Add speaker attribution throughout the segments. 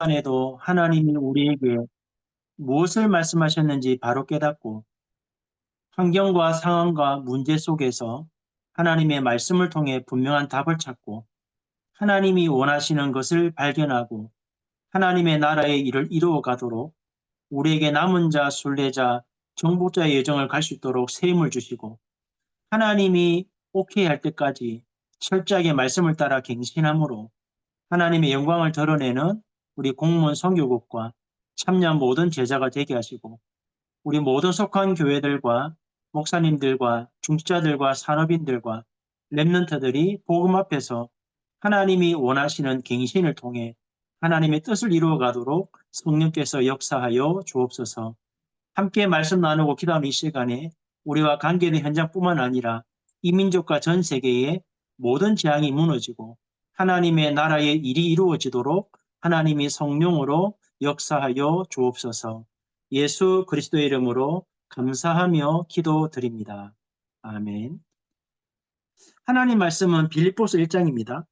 Speaker 1: 시간에도 하나님이 우리에게 무엇을 말씀하셨는지 바로 깨닫고 환경과 상황과 문제 속에서 하나님의 말씀을 통해 분명한 답을 찾고 하나님이 원하시는 것을 발견하고 하나님의 나라의 일을 이루어 가도록 우리에게 남은 자, 순례자, 정복자의 여정을 갈 수 있도록 새 힘을 주시고 하나님이 오케이 할 때까지 철저하게 말씀을 따라 갱신함으로 하나님의 영광을 드러내는 우리 공무원 선교국과 참여한 모든 제자가 되게 하시고 우리 모든 속한 교회들과 목사님들과 중지자들과 산업인들과 랩런트들이 복음 앞에서 하나님이 원하시는 갱신을 통해 하나님의 뜻을 이루어 가도록 성령께서 역사하여 주옵소서. 함께 말씀 나누고 기도하는 이 시간에 우리와 관계된 현장뿐만 아니라 이민족과 전 세계의 모든 재앙이 무너지고 하나님의 나라의 일이 이루어지도록 하나님이 성령으로 역사하여 주옵소서. 예수 그리스도의 이름으로 감사하며 기도드립니다. 아멘. 하나님 말씀은 빌립보서 1장입니다.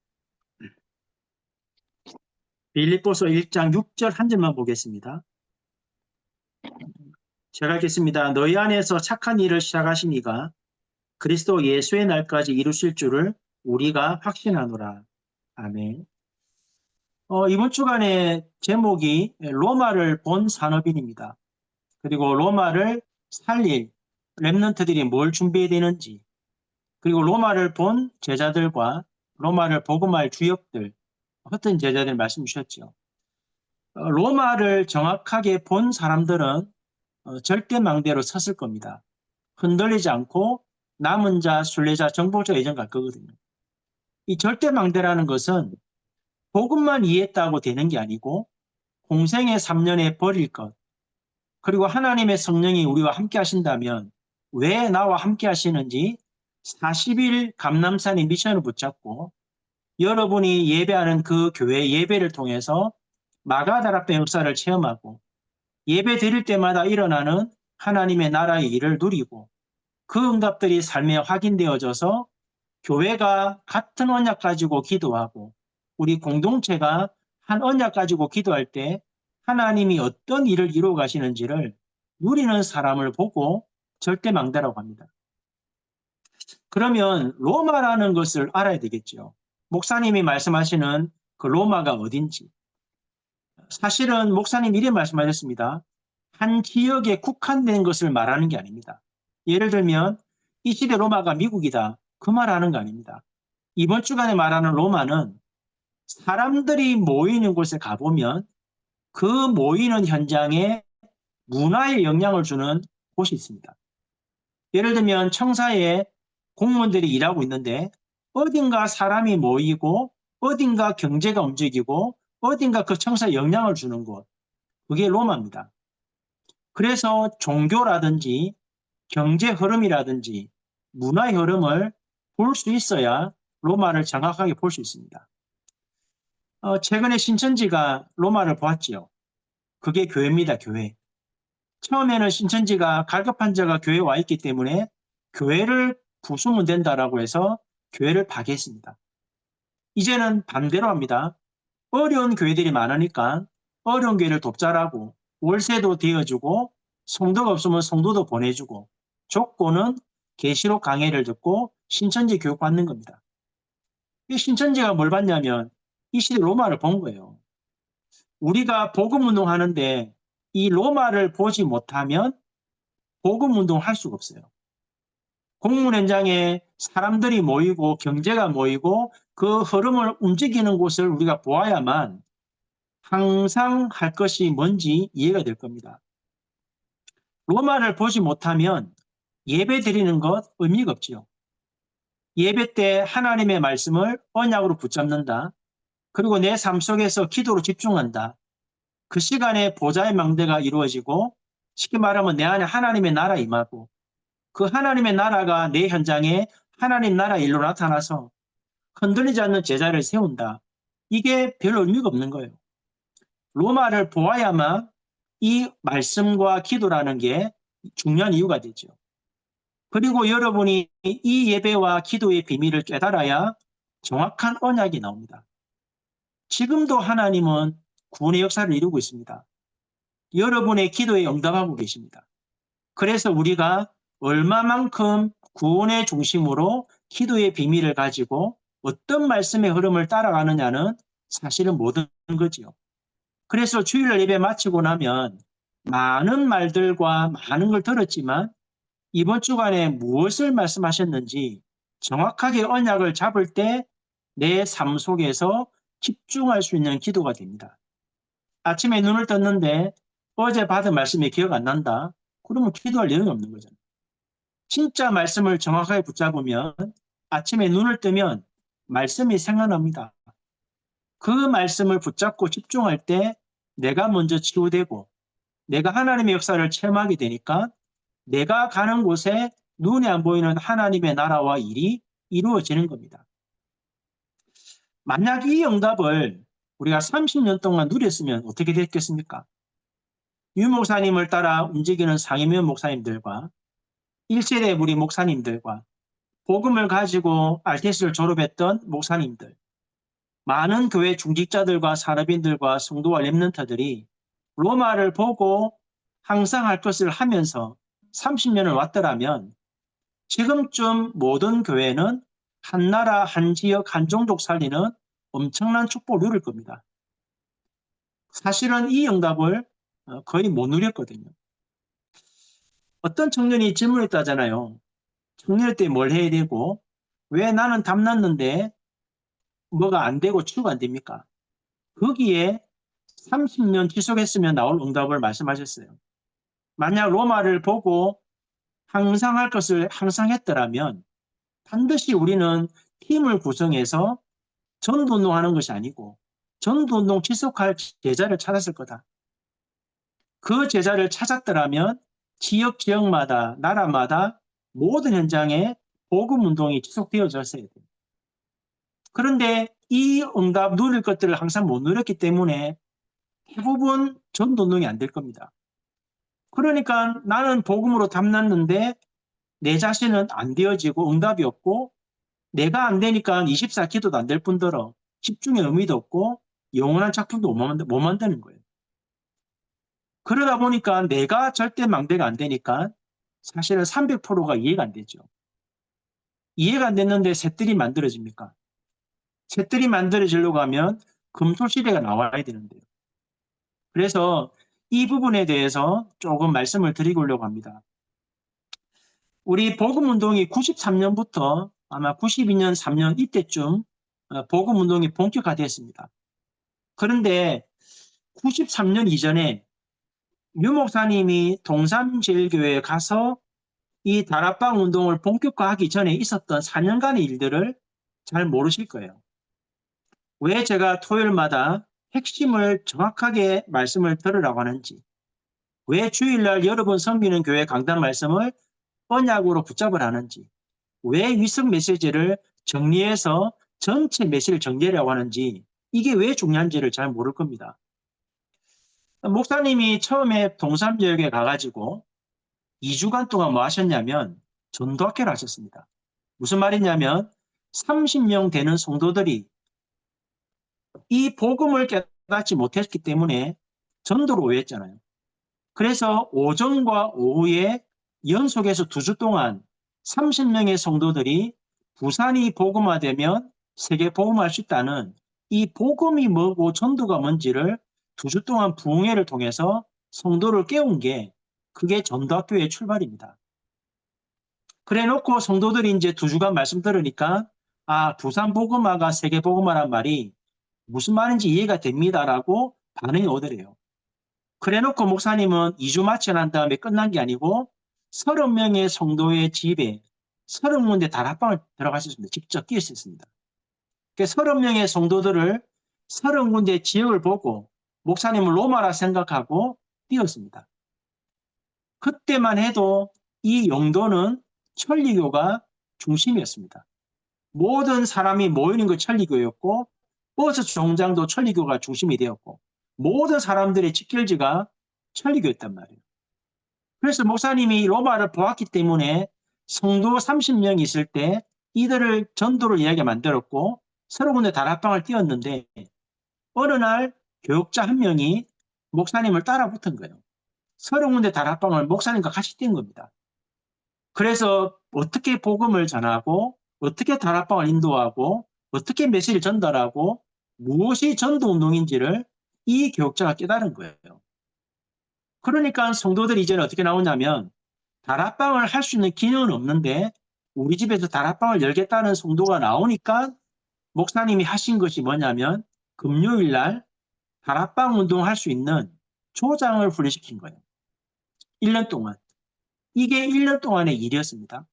Speaker 1: 빌립보서 1장 6절 한 절만 보겠습니다. 제가 읽겠습니다. 너희 안에서 착한 일을 시작하신 이가 그리스도 예수의 날까지 이루실 줄을 우리가 확신하노라. 아멘. 어, 이번 주간의 제목이 로마를 본 산업인입니다. 그리고 로마를 살릴 랩런트들이 뭘 준비해야 되는지, 그리고 로마를 본 제자들과 로마를 복음할 주역들, 어떤 제자들 말씀 주셨죠. 어, 로마를 정확하게 본 사람들은 어, 절대 망대로 섰을 겁니다. 흔들리지 않고 남은 자, 순례자, 정복자 예정 갈 거거든요. 이 절대 망대라는 것은 복음만 이해했다고 되는 게 아니고 공생의 3년에 버릴 것 그리고 하나님의 성령이 우리와 함께 하신다면 왜 나와 함께 하시는지 40일 감남산의 미션을 붙잡고 여러분이 예배하는 그 교회 예배를 통해서 마가다락배 역사를 체험하고 예배 드릴 때마다 일어나는 하나님의 나라의 일을 누리고 그 응답들이 삶에 확인되어져서 교회가 같은 언약 가지고 기도하고 우리 공동체가 한 언약 가지고 기도할 때 하나님이 어떤 일을 이루어 가시는지를 누리는 사람을 보고 절대 망대라고 합니다. 그러면 로마라는 것을 알아야 되겠죠. 목사님이 말씀하시는 그 로마가 어딘지. 사실은 목사님 이래 말씀하셨습니다. 한 지역에 국한된 것을 말하는 게 아닙니다. 예를 들면 이 시대 로마가 미국이다. 그 말하는 거 아닙니다. 이번 주간에 말하는 로마는 사람들이 모이는 곳에 가보면 그 모이는 현장에 문화에 영향을 주는 곳이 있습니다. 예를 들면 청사에 공무원들이 일하고 있는데 어딘가 사람이 모이고 어딘가 경제가 움직이고 어딘가 그 청사에 영향을 주는 곳. 그게 로마입니다. 그래서 종교라든지 경제 흐름이라든지 문화의 흐름을 볼 수 있어야 로마를 정확하게 볼 수 있습니다. 어, 최근에 신천지가 로마를 보았지요. 그게 교회입니다, 교회. 처음에는 신천지가 갈급한 자가 교회에 와 있기 때문에 교회를 부수면 된다라고 해서 교회를 파괴했습니다. 이제는 반대로 합니다. 어려운 교회들이 많으니까 어려운 교회를 돕자라고 월세도 되어주고 성도가 없으면 성도도 보내주고 조건은 계시록 강해를 듣고 신천지 교육 받는 겁니다. 이 신천지가 뭘 받냐면 이 시대 로마를 본 거예요. 우리가 복음 운동하는데 이 로마를 보지 못하면 복음 운동 할 수가 없어요. 공문 현장에 사람들이 모이고 경제가 모이고 그 흐름을 움직이는 곳을 우리가 보아야만 항상 할 것이 뭔지 이해가 될 겁니다. 로마를 보지 못하면 예배 드리는 것 의미가 없지요. 예배 때 하나님의 말씀을 언약으로 붙잡는다. 그리고 내 삶 속에서 기도로 집중한다. 그 시간에 보좌의 망대가 이루어지고 쉽게 말하면 내 안에 하나님의 나라 임하고 그 하나님의 나라가 내 현장에 하나님 나라 일로 나타나서 흔들리지 않는 제자를 세운다. 이게 별 의미가 없는 거예요. 로마를 보아야만 이 말씀과 기도라는 게 중요한 이유가 되죠. 그리고 여러분이 이 예배와 기도의 비밀을 깨달아야 정확한 언약이 나옵니다. 지금도 하나님은 구원의 역사를 이루고 있습니다. 여러분의 기도에 응답하고 계십니다. 그래서 우리가 얼마만큼 구원의 중심으로 기도의 비밀을 가지고 어떤 말씀의 흐름을 따라가느냐는 사실은 모든 거지요. 그래서 주일날 예배 마치고 나면 많은 말들과 많은 걸 들었지만 이번 주간에 무엇을 말씀하셨는지 정확하게 언약을 잡을 때 내 삶 속에서 집중할 수 있는 기도가 됩니다. 아침에 눈을 떴는데 어제 받은 말씀이 기억 안 난다? 그러면 기도할 내용이 없는 거잖아요. 진짜 말씀을 정확하게 붙잡으면 아침에 눈을 뜨면 말씀이 생각납니다. 그 말씀을 붙잡고 집중할 때 내가 먼저 치유되고 내가 하나님의 역사를 체험하게 되니까 내가 가는 곳에 눈에 안 보이는 하나님의 나라와 일이 이루어지는 겁니다. 만약 이 응답을 우리가 30년 동안 누렸으면 어떻게 됐겠습니까? 유 목사님을 따라 움직이는 상임위원 목사님들과 1세대 우리 목사님들과 복음을 가지고 RTS를 졸업했던 목사님들, 많은 교회 중직자들과 산업인들과 성도와 렘넌트들이 로마를 보고 항상 할 것을 하면서 30년을 왔더라면 지금쯤 모든 교회는 한 나라, 한 지역, 한 종족 살리는 엄청난 축복을 누릴 겁니다. 사실은 이 응답을 어, 거의 못 누렸거든요. 어떤 청년이 질문했다잖아요. 청년 때 뭘 해야 되고 왜 나는 담났는데 뭐가 안 되고 추가 안 됩니까? 거기에 30년 지속했으면 나올 응답을 말씀하셨어요. 만약 로마를 보고 항상 할 것을 항상 했더라면 반드시 우리는 팀을 구성해서 전도운동하는 것이 아니고 전도운동 지속할 제자를 찾았을 거다. 그 제자를 찾았더라면 지역 지역마다 나라마다 모든 현장에 복음 운동이 지속되어졌어야 돼요. 그런데 이 응답 누릴 것들을 항상 못 누렸기 때문에 대부분 전도 운동이 안 될 겁니다. 그러니까 나는 복음으로 담났는데 내 자신은 안 되어지고 응답이 없고 내가 안 되니까 24기도도 안 될 뿐더러 집중의 의미도 없고 영원한 작품도 못 만드는 거예요. 그러다 보니까 내가 절대 망대가 안 되니까 사실은 300%가 이해가 안 되죠. 이해가 안 됐는데 셋들이 만들어집니까? 셋들이 만들어지려고 하면 금토시대가 나와야 되는데요. 그래서 이 부분에 대해서 조금 말씀을 드리려고 합니다. 우리 복음운동이 93년부터 아마 92년, 3년 이때쯤 어, 복음운동이 본격화됐습니다. 그런데 93년 이전에 유 목사님이 동삼제일교회에 가서 이 다락방 운동을 본격화하기 전에 있었던 4년간의 일들을 잘 모르실 거예요. 왜 제가 토요일마다 핵심을 정확하게 말씀을 들으라고 하는지, 왜 주일날 여러분 섬기는 교회 강단 말씀을 언약으로 붙잡을 하는지, 왜 위성 메시지를 정리해서 전체 메시지를 정리하려고 하는지, 이게 왜 중요한지를 잘 모를 겁니다. 목사님이 처음에 동삼 지역에 가가지고 2주간 동안 뭐 하셨냐면 전도학회를 하셨습니다. 무슨 말이냐면 30명 되는 성도들이 이 복음을 깨닫지 못했기 때문에 전도로 오했잖아요. 그래서 오전과 오후에 연속해서 두 주 동안 30명의 성도들이 부산이 복음화되면 세계 복음할 수 있다는 이 복음이 뭐고 전도가 뭔지를 두 주 동안 부흥회를 통해서 성도를 깨운 게 그게 전도학교의 출발입니다. 그래 놓고 성도들이 이제 두 주간 말씀 들으니까 아 부산 복음화가 세계 복음화란 말이 무슨 말인지 이해가 됩니다라고 반응이 오더래요. 그래 놓고 목사님은 2주 마치 난 다음에 끝난 게 아니고 30명의 성도의 집에 30군데 다락방을 들어가셨습니다. 직접 끼셨습니다. 30명의 성도들을 30군데 지역을 보고 목사님을 로마라 생각하고 뛰었습니다. 그때만 해도 이 용도는 천리교가 중심이었습니다. 모든 사람이 모이는 것 천리교였고 버스 정장도 천리교가 중심이 되었고 모든 사람들의 직결지가 천리교였단 말이에요. 그래서 목사님이 로마를 보았기 때문에 성도 30명 있을 때 이들을 전도를 이야기 만들었고 서로 군데 다락방을 띄웠는데 어느 날 교육자 한 명이 목사님을 따라 붙은 거예요. 서른 군데 다락방을 목사님과 같이 뛴 겁니다. 그래서 어떻게 복음을 전하고 어떻게 다락방을 인도하고 어떻게 메시지를 전달하고 무엇이 전도운동인지를 이 교육자가 깨달은 거예요. 그러니까 성도들이 이제는 어떻게 나오냐면 다락방을 할 수 있는 기능은 없는데 우리 집에서 다락방을 열겠다는 성도가 나오니까 목사님이 하신 것이 뭐냐면 금요일 날 다락방 운동할 수 있는 조장을 훈련시킨 거예요. 1년 동안. 이게 1년 동안의 일이었습니다.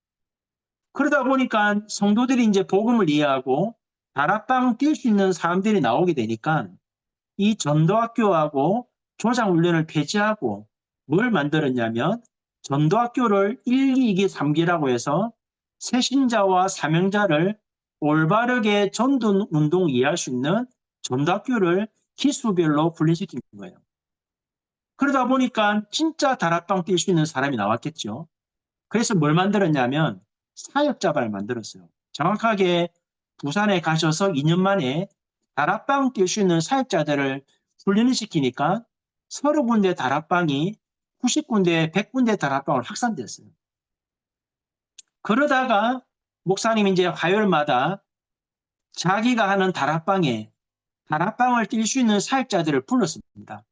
Speaker 1: 그러다 보니까 성도들이 이제 복음을 이해하고 다락방 뛸 수 있는 사람들이 나오게 되니까 이 전도학교하고 조장 훈련을 폐지하고 뭘 만들었냐면 전도학교를 1, 2기, 3기라고 해서 새신자와 사명자를 올바르게 전도 운동 이해할 수 있는 전도학교를 기수별로 훈련시킨 거예요. 그러다 보니까 진짜 다락방 뛸 수 있는 사람이 나왔겠죠. 그래서 뭘 만들었냐면 사역자반을 만들었어요. 정확하게 부산에 가셔서 2년 만에 다락방 뛸 수 있는 사역자들을 훈련을 시키니까 서너 군데 다락방이 90군데, 100군데 다락방을 확산됐어요. 그러다가 목사님이 이제 화요일마다 자기가 하는 다락방에 다락방을 뛸 수 있는 사역자들을 불렀습니다.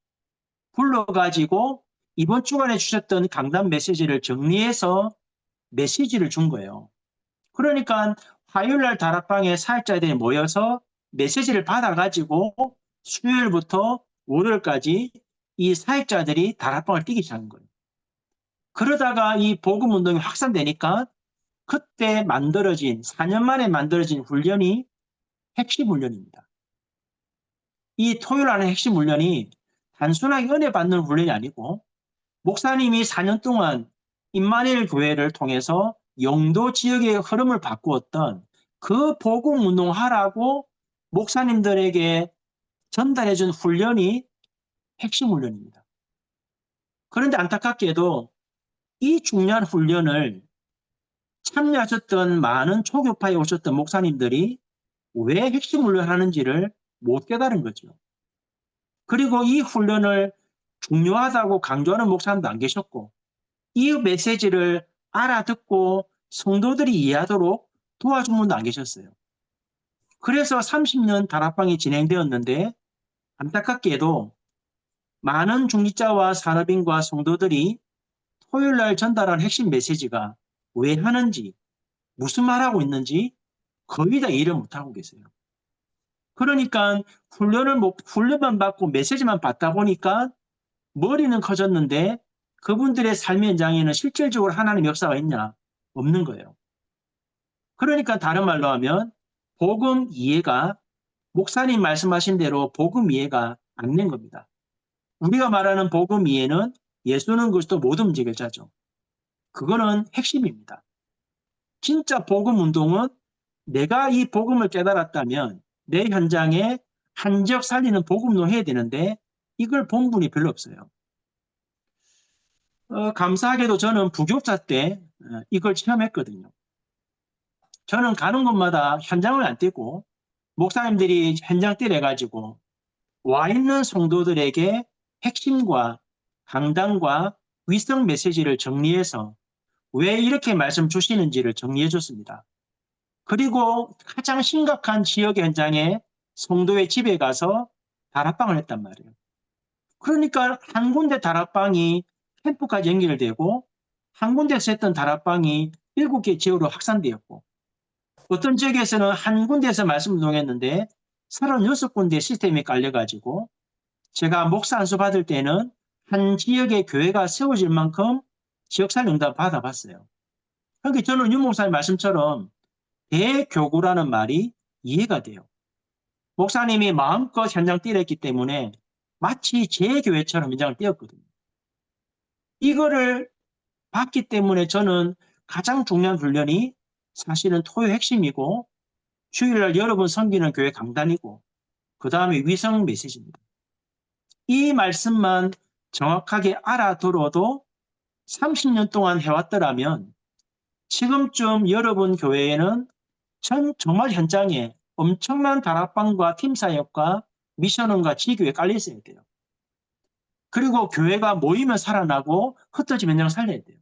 Speaker 1: 불러가지고 이번 주간에 주셨던 강단 메시지를 정리해서 메시지를 준 거예요. 그러니까 화요일날 다락방에 사역자들이 모여서 메시지를 받아가지고 수요일부터 월요일까지 이 사역자들이 다락방을 뛰기 시작한 거예요. 그러다가 이 복음 운동이 확산되니까 그때 만들어진 4년 만에 만들어진 훈련이 핵심 훈련입니다. 이 토요일 안에 핵심 훈련이 단순하게 은혜 받는 훈련이 아니고 목사님이 4년 동안 임마누엘 교회를 통해서 영도 지역의 흐름을 바꾸었던 그 복음 운동하라고 목사님들에게 전달해 준 훈련이 핵심 훈련입니다. 그런데 안타깝게도 이 중요한 훈련을 참여하셨던 많은 초교파에 오셨던 목사님들이 왜 핵심 훈련하는지를 못 깨달은 거죠. 그리고 이 훈련을 중요하다고 강조하는 목사님도 안 계셨고 이 메시지를 알아듣고 성도들이 이해하도록 도와준 분도 안 계셨어요. 그래서 30년 다락방이 진행되었는데 안타깝게도 많은 중직자와 산업인과 성도들이 토요일 날 전달한 핵심 메시지가 왜 하는지 무슨 말하고 있는지 거의 다 이해를 못하고 계세요. 그러니까 훈련을 못, 훈련만 받고 메시지만 받다 보니까 머리는 커졌는데 그분들의 삶의 현장에는 실질적으로 하나님 역사가 있냐? 없는 거예요. 그러니까 다른 말로 하면 복음 이해가 목사님 말씀하신 대로 복음 이해가 안 된 겁니다. 우리가 말하는 복음 이해는 예수는 그리스도 모든 문제결자죠. 그거는 핵심입니다. 진짜 복음 운동은 내가 이 복음을 깨달았다면 내 현장에 한 지역 살리는 복음도 해야 되는데 이걸 본 분이 별로 없어요. 어, 감사하게도 저는 부교사 때 어, 이걸 체험했거든요. 저는 가는 곳마다 현장을 안 뛰고 목사님들이 현장 뛰래가지고 와 있는 성도들에게 핵심과 강단과 위성 메시지를 정리해서 왜 이렇게 말씀 주시는지를 정리해 줬습니다. 그리고 가장 심각한 지역 현장에 성도의 집에 가서 다락방을 했단 말이에요. 그러니까 한 군데 다락방이 캠프까지 연결되고 한 군데서 했던 다락방이 일곱 개 지역으로 확산되었고 어떤 지역에서는 한 군데에서 말씀을 동했는데 36군데 시스템이 깔려가지고 제가 목사 안수 받을 때는 한 지역의 교회가 세워질 만큼 지역살 응답 받아봤어요. 그러니까 저는 유 목사님 말씀처럼 대교구라는 말이 이해가 돼요. 목사님이 마음껏 현장 뛰었기 때문에 마치 제 교회처럼 현장을 뛰었거든요. 이거를 봤기 때문에 저는 가장 중요한 훈련이 사실은 토요 핵심이고 주일날 여러분 섬기는 교회 강단이고 그 다음에 위성 메시지입니다. 이 말씀만 정확하게 알아들어도 30년 동안 해왔더라면 지금쯤 여러분 교회에는 전 정말 현장에 엄청난 다락방과 팀 사역과 미션원과 지교에 깔려 있어야 돼요. 그리고 교회가 모이면 살아나고 흩어진 현장을 살려야 돼요.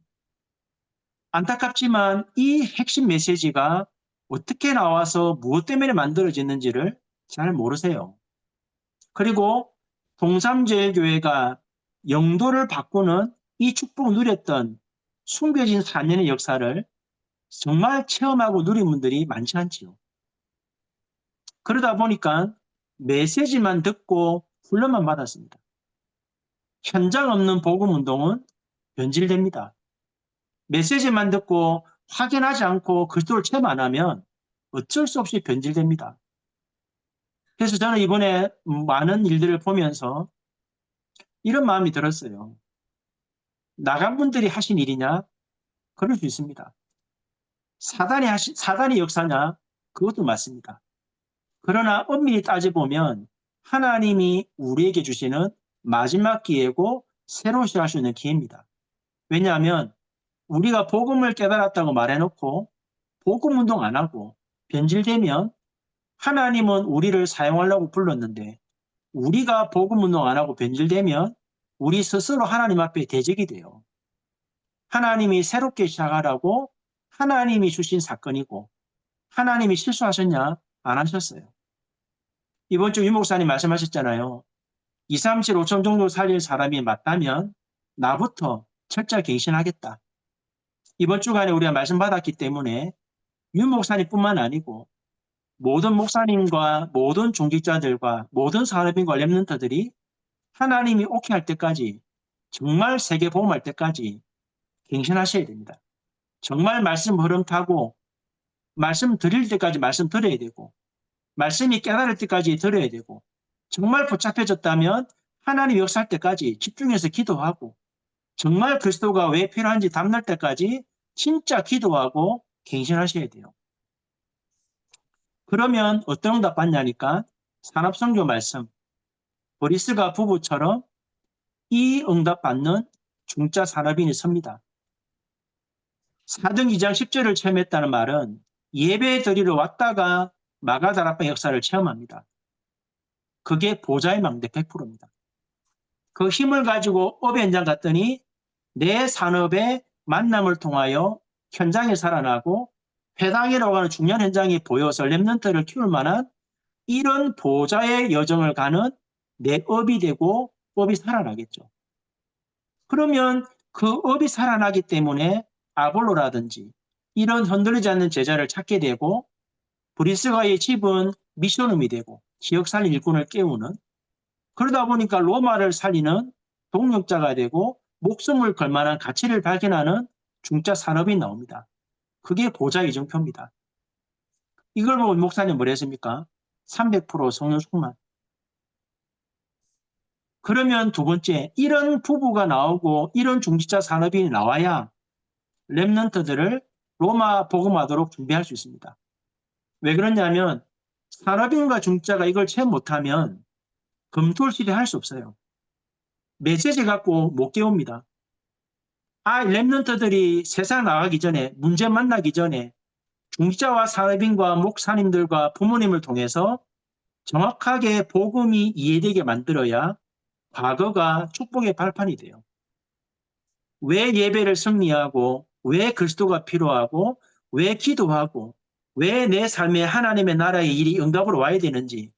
Speaker 1: 안타깝지만 이 핵심 메시지가 어떻게 나와서 무엇 때문에 만들어졌는지를 잘 모르세요. 그리고 동삼제일교회가 영도를 바꾸는 이 축복을 누렸던 숨겨진 4년의 역사를 정말 체험하고 누린 분들이 많지 않지요. 그러다 보니까 메시지만 듣고 훈련만 받았습니다. 현장 없는 복음 운동은 변질됩니다. 메시지만 듣고 확인하지 않고 그리스도를 체험 안 하면 어쩔 수 없이 변질됩니다. 그래서 저는 이번에 많은 일들을 보면서 이런 마음이 들었어요. 나간 분들이 하신 일이냐? 그럴 수 있습니다. 사단이 하시, 사단이 역사냐? 그것도 맞습니다. 그러나 엄밀히 따져보면 하나님이 우리에게 주시는 마지막 기회고 새로 시작할 수 있는 기회입니다. 왜냐하면 우리가 복음을 깨달았다고 말해놓고 복음 운동 안 하고 변질되면 하나님은 우리를 사용하려고 불렀는데 우리가 복음 운동 안 하고 변질되면 우리 스스로 하나님 앞에 대적이 돼요. 하나님이 새롭게 시작하라고 하나님이 주신 사건이고 하나님이 실수하셨냐? 안 하셨어요. 이번 주 유목사님 말씀하셨잖아요. 2, 3, 7, 5천 정도 살릴 사람이 맞다면 나부터 철저 갱신하겠다. 이번 주간에 우리가 말씀 받았기 때문에 유 목사님뿐만 아니고 모든 목사님과 모든 종직자들과 모든 산업인과 랩런터들이 하나님이 오케이 할 때까지 정말 세계 보험할 때까지 갱신하셔야 됩니다. 정말 말씀 흐름 타고 말씀 드릴 때까지 말씀 드려야 되고 말씀이 깨달을 때까지 들어야 되고 정말 복잡해졌다면 하나님 역사할 때까지 집중해서 기도하고 정말 그리스도가 왜 필요한지 담날 때까지 진짜 기도하고 갱신하셔야 돼요. 그러면 어떤 응답 받냐니까 산업성교 말씀 보리스가 부부처럼 이 응답 받는 중자 산업인이 섭니다. 4등 2장 10절을 체험했다는 말은 예배 드리러 왔다가 마가다라파 역사를 체험합니다. 그게 보좌의 망대 100%입니다. 그 힘을 가지고 업의 현장 갔더니 내 산업의 만남을 통하여 현장에 살아나고 회당이라고 하는 중요한 현장이 보여서 랩런트를 키울 만한 이런 보좌의 여정을 가는 내 업이 되고 업이 살아나겠죠. 그러면 그 업이 살아나기 때문에 아볼로라든지 이런 흔들리지 않는 제자를 찾게 되고 브리스가의 집은 미션음이 되고 지역 살린 일꾼을 깨우는 그러다 보니까 로마를 살리는 동력자가 되고 목숨을 걸 만한 가치를 발견하는 중자 산업이 나옵니다. 그게 보좌 이정표입니다. 이걸 보고 목사님 뭐라 했습니까? 300% 성령 충만. 그러면 두 번째, 이런 부부가 나오고 이런 중지자 산업이 나와야 랩런트들을 로마 복음하도록 준비할 수 있습니다. 왜 그러냐면 산업인과 중자가 이걸 체험 못하면 검토를 할수 없어요. 메시지 갖고 못 깨웁니다. 아, 랩런트들이 세상 나가기 전에 문제 만나기 전에 중자와 산업인과 목사님들과 부모님을 통해서 정확하게 복음이 이해되게 만들어야 과거가 축복의 발판이 돼요. 왜 예배를 승리하고 왜 그리스도가 필요하고 왜 기도하고 왜 내 삶에 하나님의 나라의 일이 응답으로 와야 되는지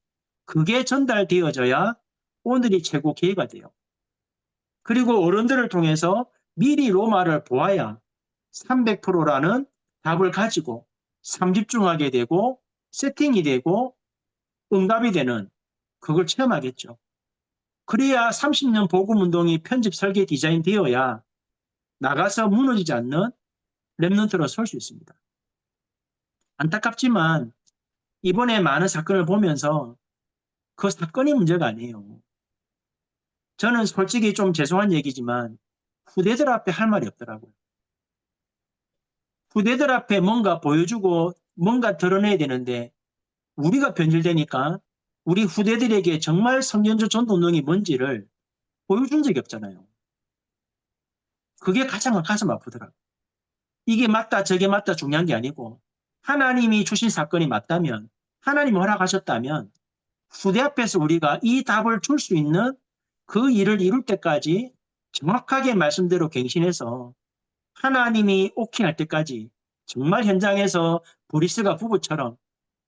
Speaker 1: 그게 전달되어져야 오늘이 최고 기회가 돼요. 그리고 어른들을 통해서 미리 로마를 보아야 300%라는 답을 가지고 삼집중하게 되고 세팅이 되고 응답이 되는 그걸 체험하겠죠. 그래야 30년 복음운동이 편집 설계 디자인 되어야 나가서 무너지지 않는 랩런트로 설 수 있습니다. 안타깝지만 이번에 많은 사건을 보면서 그 사건이 문제가 아니에요. 저는 솔직히 좀 죄송한 얘기지만 후대들 앞에 할 말이 없더라고요. 후대들 앞에 뭔가 보여주고 뭔가 드러내야 되는데 우리가 변질되니까 우리 후대들에게 정말 성년주 전도운동이 뭔지를 보여준 적이 없잖아요. 그게 가장 가슴 아프더라고요. 이게 맞다 저게 맞다 중요한 게 아니고 하나님이 주신 사건이 맞다면 하나님 허락하셨다면 후대 앞에서 우리가 이 답을 줄 수 있는 그 일을 이룰 때까지 정확하게 말씀대로 갱신해서 하나님이 오케이 할 때까지 정말 현장에서 보리스가 부부처럼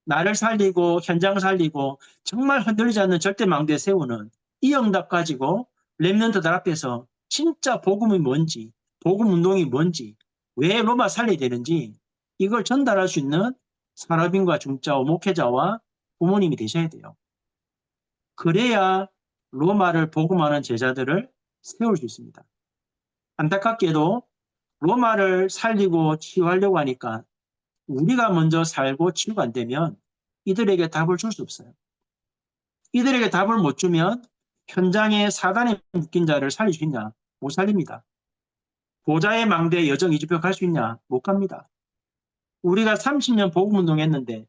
Speaker 1: 나를 살리고 현장 살리고 정말 흔들리지 않는 절대 망대 세우는 이 응답 가지고 랩런트들 앞에서 진짜 복음이 뭔지 복음 운동이 뭔지 왜 로마 살려야 되는지 이걸 전달할 수 있는 산업인과 중자와 목회자와 부모님이 되셔야 돼요. 그래야 로마를 복음하는 제자들을 세울 수 있습니다. 안타깝게도 로마를 살리고 치유하려고 하니까 우리가 먼저 살고 치유가 안 되면 이들에게 답을 줄 수 없어요. 이들에게 답을 못 주면 현장에 사단에 묶인 자를 살릴 수 있냐? 못 살립니다. 보좌의 망대 여정 이집표 갈 수 있냐? 못 갑니다. 우리가 30년 복음운동 했는데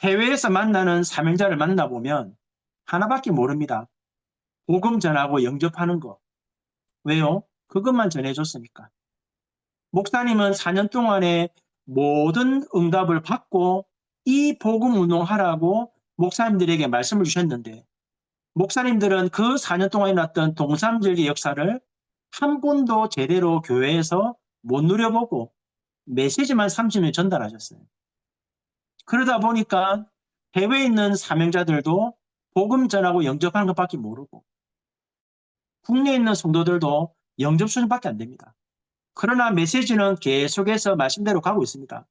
Speaker 1: 해외에서 만나는 사명자를 만나보면 하나밖에 모릅니다. 복음 전하고 영접하는 거. 왜요? 그것만 전해줬으니까. 목사님은 4년 동안에 모든 응답을 받고 이 복음 운동하라고 목사님들에게 말씀을 주셨는데 목사님들은 그 4년 동안 일어났던 동삼절기 역사를 한 번도 제대로 교회에서 못 누려보고 메시지만 30년 전달하셨어요. 그러다 보니까 해외에 있는 사명자들도 복음 전하고 영접하는 것밖에 모르고 국내에 있는 성도들도 영접 수준밖에 안 됩니다. 그러나 메시지는 계속해서 말씀대로 가고 있습니다.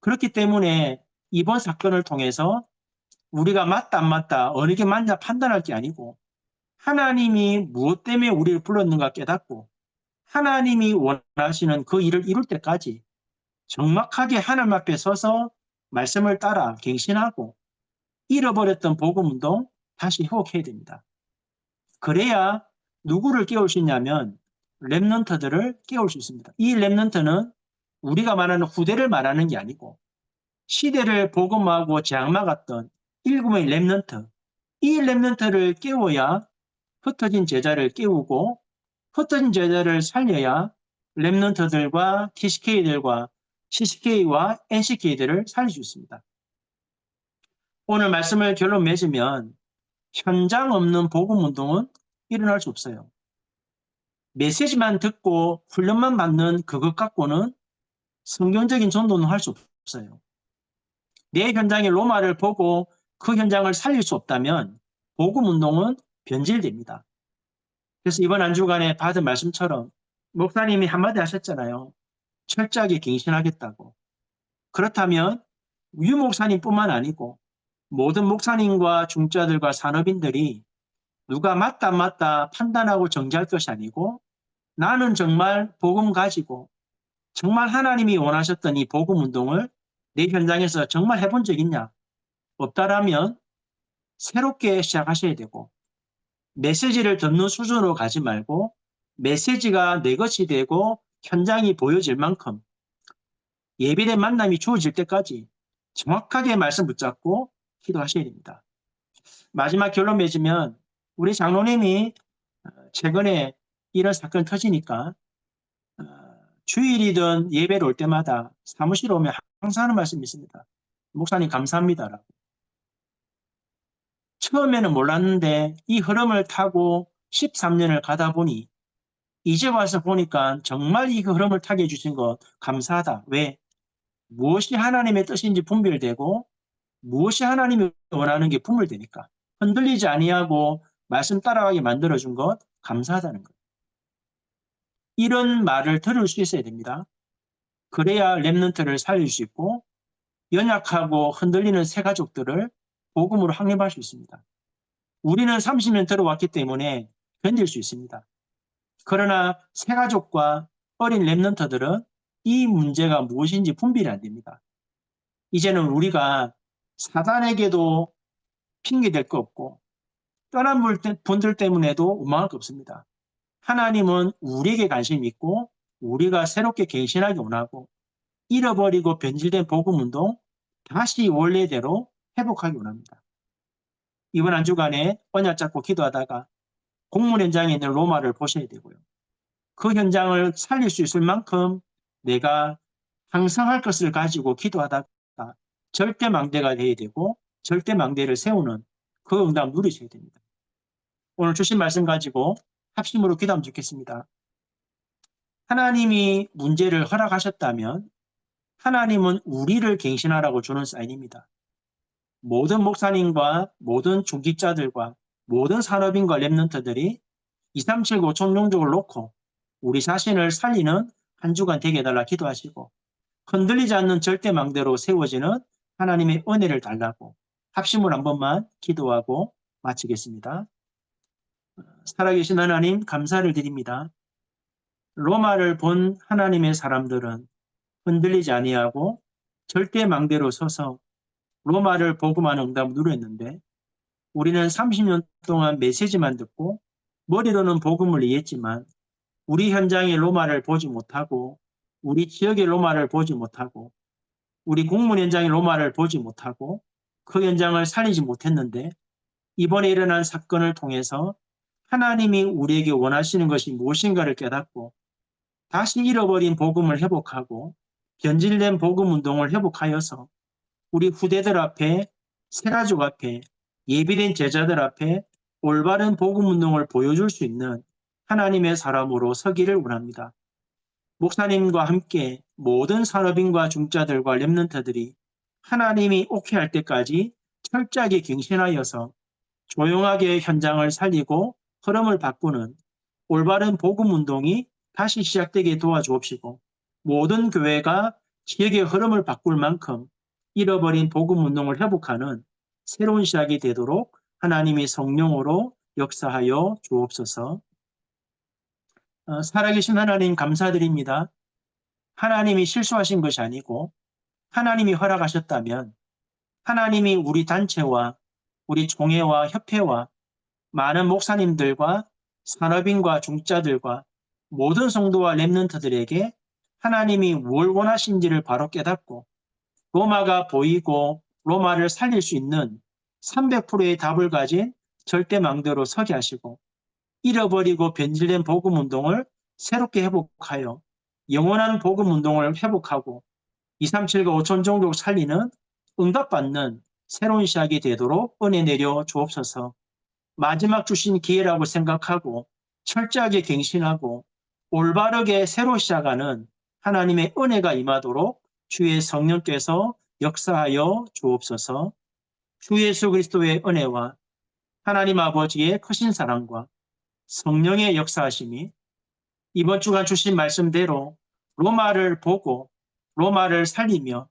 Speaker 1: 그렇기 때문에 이번 사건을 통해서 우리가 맞다 안 맞다 어느 게 맞냐 판단할 게 아니고 하나님이 무엇 때문에 우리를 불렀는가 깨닫고 하나님이 원하시는 그 일을 이룰 때까지 정확하게 하나님 앞에 서서 말씀을 따라 갱신하고 잃어버렸던 복음 운동 다시 회복해야 됩니다. 그래야 누구를 깨울 수 있냐면 랩넌트들을 깨울 수 있습니다. 이 랩넌트는 우리가 말하는 후대를 말하는 게 아니고 시대를 복음하고 장막았던 일곱의 랩넌트 이 랩넌트를 깨워야 흩어진 제자를 깨우고 흩어진 제자를 살려야 랩넌트들과 TCK들과 CCK와 NCK들을 살릴 수 있습니다. 오늘 말씀을 결론 맺으면 현장 없는 복음 운동은 일어날 수 없어요. 메시지만 듣고 훈련만 받는 그것 갖고는 성경적인 전도는 할 수 없어요. 내 현장의 로마를 보고 그 현장을 살릴 수 없다면 복음 운동은 변질됩니다. 그래서 이번 한 주간에 받은 말씀처럼 목사님이 한마디 하셨잖아요. 철저하게 갱신하겠다고. 그렇다면 유 목사님뿐만 아니고 모든 목사님과 중자들과 산업인들이 누가 맞다 맞다 판단하고 정지할 것이 아니고 나는 정말 복음 가지고 정말 하나님이 원하셨던 이 복음 운동을 내 현장에서 정말 해본 적 있냐? 없다라면 새롭게 시작하셔야 되고 메시지를 듣는 수준으로 가지 말고 메시지가 내 것이 되고 현장이 보여질 만큼 예비된 만남이 주어질 때까지 정확하게 말씀 붙잡고 기도하셔야 됩니다. 마지막 결론 맺으면 우리 장로님이 어, 최근에 이런 사건 터지니까 어, 주일이든 예배를 올 때마다 사무실 오면 항상 하는 말씀이 있습니다. 목사님 감사합니다라고. 처음에는 몰랐는데 이 흐름을 타고 13년을 가다 보니 이제 와서 보니까 정말 이 흐름을 타게 해주신 것 감사하다. 왜? 무엇이 하나님의 뜻인지 분별되고 무엇이 하나님이 원하는 게 분별되니까 흔들리지 아니하고 말씀 따라가게 만들어준 것 감사하다는 것. 이런 말을 들을 수 있어야 됩니다. 그래야 랩런트를 살릴 수 있고 연약하고 흔들리는 새 가족들을 복음으로 확립할 수 있습니다. 우리는 30년 들어왔기 때문에 견딜 수 있습니다. 그러나 새 가족과 어린 랩런트들은 이 문제가 무엇인지 분별이 안 됩니다. 이제는 우리가 사단에게도 핑계 될 거 없고 떠난 분들 때문에도 원망할 거 없습니다. 하나님은 우리에게 관심이 있고 우리가 새롭게 갱신하기 원하고 잃어버리고 변질된 복음 운동 다시 원래대로 회복하기 원합니다. 이번 한 주간에 언약 잡고 기도하다가 공문 현장에 있는 로마를 보셔야 되고요. 그 현장을 살릴 수 있을 만큼 내가 항상 할 것을 가지고 기도하다가 절대 망대가 돼야 되고 절대 망대를 세우는 그 응답 누리셔야 됩니다. 오늘 주신 말씀 가지고 합심으로 기도하면 좋겠습니다. 하나님이 문제를 허락하셨다면 하나님은 우리를 갱신하라고 주는 사인입니다. 모든 목사님과 모든 중직자들과 모든 산업인과 랩런트들이 2379 총용족을 놓고 우리 자신을 살리는 한 주간 되게 해달라 기도하시고 흔들리지 않는 절대 망대로 세워지는 하나님의 은혜를 달라고 합심을 한 번만 기도하고 마치겠습니다. 살아계신 하나님 감사를 드립니다. 로마를 본 하나님의 사람들은 흔들리지 아니하고 절대 망대로 서서 로마를 복음하는 응답을 누렸는데 우리는 30년 동안 메시지만 듣고 머리로는 복음을 이해했지만 우리 현장의 로마를 보지 못하고 우리 지역의 로마를 보지 못하고 우리 공문 현장의 로마를 보지 못하고 그 현장을 살리지 못했는데 이번에 일어난 사건을 통해서 하나님이 우리에게 원하시는 것이 무엇인가를 깨닫고 다시 잃어버린 복음을 회복하고 변질된 복음 운동을 회복하여서 우리 후대들 앞에 세가족 앞에 예비된 제자들 앞에 올바른 복음 운동을 보여줄 수 있는 하나님의 사람으로 서기를 원합니다. 목사님과 함께 모든 산업인과 중자들과 렘넌트들이 하나님이 오케이 할 때까지 철저하게 갱신하여서 조용하게 현장을 살리고 흐름을 바꾸는 올바른 복음 운동이 다시 시작되게 도와주옵시고 모든 교회가 지역의 흐름을 바꿀 만큼 잃어버린 복음 운동을 회복하는 새로운 시작이 되도록 하나님이 성령으로 역사하여 주옵소서. 어, 살아계신 하나님 감사드립니다. 하나님이 실수하신 것이 아니고 하나님이 허락하셨다면 하나님이 우리 단체와 우리 종회와 협회와 많은 목사님들과 산업인과 중자들과 모든 성도와 랩런트들에게 하나님이 뭘 원하신지를 바로 깨닫고 로마가 보이고 로마를 살릴 수 있는 300%의 답을 가진 절대망대로 서게 하시고 잃어버리고 변질된 복음 운동을 새롭게 회복하여 영원한 복음 운동을 회복하고 2379 5천 종족 살리는 응답받는 새로운 시작이 되도록 은혜 내려 주옵소서. 마지막 주신 기회라고 생각하고 철저하게 갱신하고 올바르게 새로 시작하는 하나님의 은혜가 임하도록 주의 성령께서 역사하여 주옵소서. 주 예수 그리스도의 은혜와 하나님 아버지의 크신 사랑과 성령의 역사하심이 이번 주간 주신 말씀대로 로마를 보고 로마를 살리며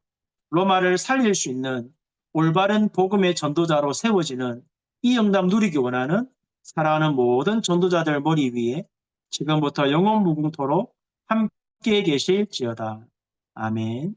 Speaker 1: 로마를 살릴 수 있는 올바른 복음의 전도자로 세워지는 이 영담 누리기 원하는 사랑하는 모든 전도자들 머리 위에 지금부터 영원 무궁토록 함께 계실지어다. 아멘.